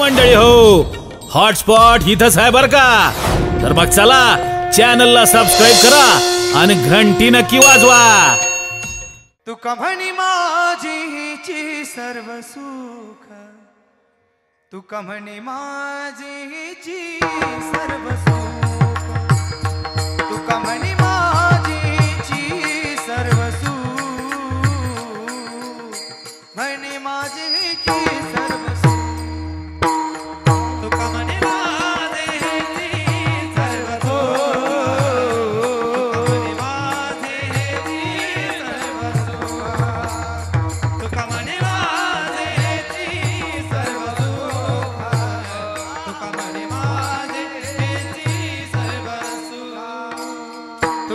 मंडळी हो. हॉटस्पॉट इथंच आहे बर का? तर मग चला चॅनलला सबस्क्राईब करा आणि घंटी नक्की वाजवा. तू कमणी माझी सर्व सुख? तू कमणी माझी सर्व सुख?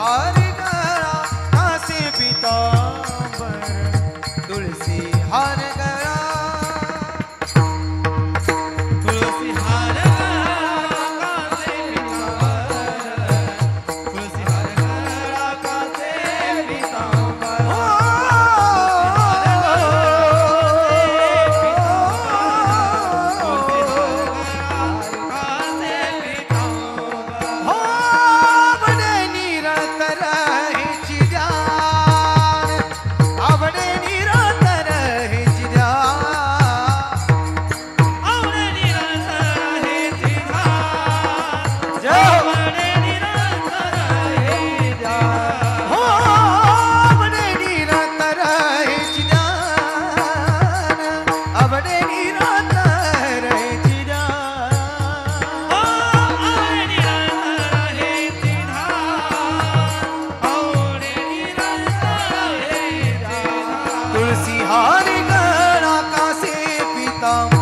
Hare estamos.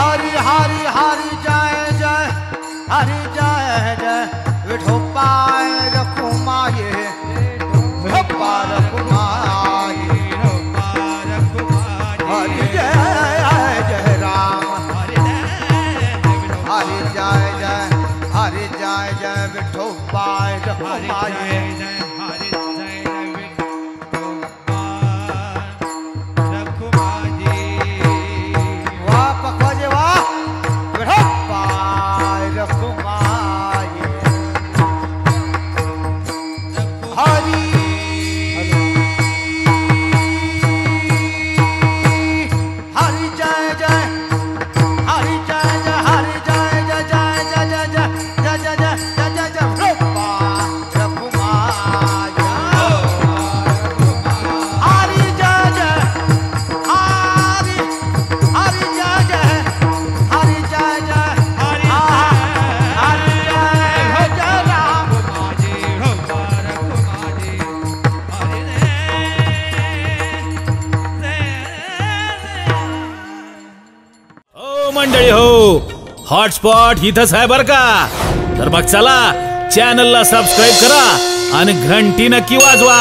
हरी हरी हरी जय जय। हरी जय जय। विठो पाए रखो माये विठो पा रखो जय जय राम। जय जय। जय जय। विठो पाए रखो मंडळी हो. हॉटस्पॉट इथंच आहे बर का? तर मग चला चॅनलला सबस्क्राईब करा आणि घंटी नक्की वाजवा.